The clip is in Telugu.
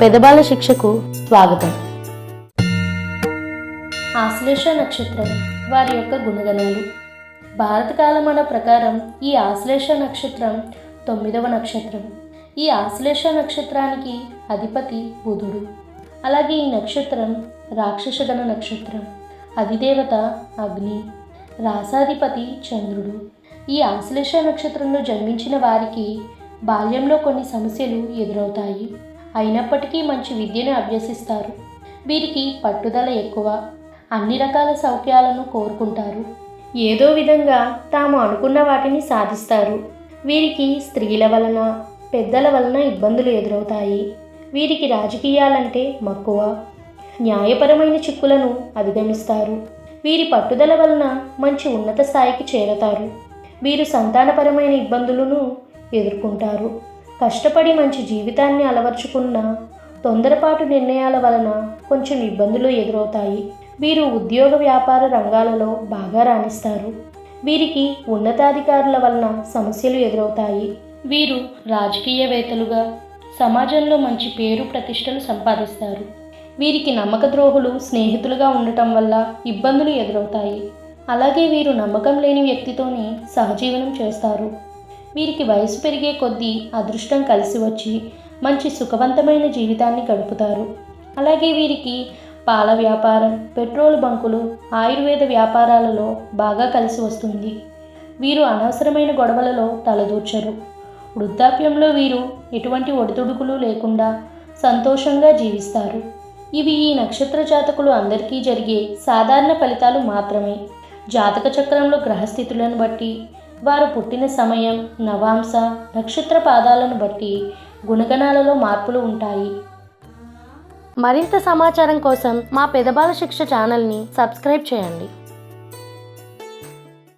పెదబాల శిక్షకు స్వాగతం. ఆశ్లేష నక్షత్రం వారి యొక్క గుణగణాలు. భారత కాలమాన ప్రకారం ఈ ఆశ్లేష నక్షత్రం తొమ్మిదవ నక్షత్రం. ఈ ఆశ్లేష నక్షత్రానికి అధిపతి బుధుడు. అలాగే ఈ నక్షత్రం రాక్షసగణ నక్షత్రం. అధిదేవత అగ్ని. రాసాధిపతి చంద్రుడు. ఈ ఆశ్లేష నక్షత్రంలో జన్మించిన వారికి బాల్యంలో కొన్ని సమస్యలు ఎదురవుతాయి. అయినప్పటికీ మంచి విద్యను అభ్యసిస్తారు. వీరికి పట్టుదల ఎక్కువ. అన్ని రకాల సౌఖ్యాలను కోరుకుంటారు. ఏదో విధంగా తాము అనుకున్న వాటిని సాధిస్తారు. వీరికి స్త్రీల వలన పెద్దల వలన ఇబ్బందులు ఎదురవుతాయి. వీరికి రాజకీయాలంటే మక్కువ. న్యాయపరమైన చిక్కులను అధిగమిస్తారు. వీరి పట్టుదల వలన మంచి ఉన్నత స్థాయికి చేరతారు. వీరు సంతానపరమైన ఇబ్బందులను ఎదుర్కొంటారు. కష్టపడి మంచి జీవితాన్ని అలవర్చుకున్న తొందరపాటు నిర్ణయాల వలన కొంచెం ఇబ్బందులు ఎదురవుతాయి. వీరు ఉద్యోగ వ్యాపార రంగాలలో బాగా రాణిస్తారు. వీరికి ఉన్నతాధికారుల వలన సమస్యలు ఎదురవుతాయి. వీరు రాజకీయవేత్తలుగా సమాజంలో మంచి పేరు ప్రతిష్టలు సంపాదిస్తారు. వీరికి నమ్మక ద్రోహులు స్నేహితులుగా ఉండటం వల్ల ఇబ్బందులు ఎదురవుతాయి. అలాగే వీరు నమ్మకం లేని వ్యక్తితోనే సహజీవనం చేస్తారు. వీరికి వయసు పెరిగే కొద్దీ అదృష్టం కలిసి వచ్చి మంచి సుఖవంతమైన జీవితాన్ని గడుపుతారు. అలాగే వీరికి పాల వ్యాపారం పెట్రోల్ బంకులు ఆయుర్వేద వ్యాపారాలలో బాగా కలిసి వస్తుంది. వీరు అనవసరమైన గొడవలలో తలదూర్చరు. వృద్ధాప్యంలో వీరు ఎటువంటి ఒడిదుడుకులు లేకుండా సంతోషంగా జీవిస్తారు. ఇవి ఈ నక్షత్ర జాతకులు అందరికీ జరిగే సాధారణ ఫలితాలు మాత్రమే. జాతక చక్రంలో గ్రహస్థితులను బట్టి వారు పుట్టిన సమయం నవాంశ నక్షత్ర పాదాలను బట్టి గుణగణాలలో మార్పులు ఉంటాయి. మరింత సమాచారం కోసం మా పెదబాల శిక్ష ఛానల్ని సబ్స్క్రైబ్ చేయండి.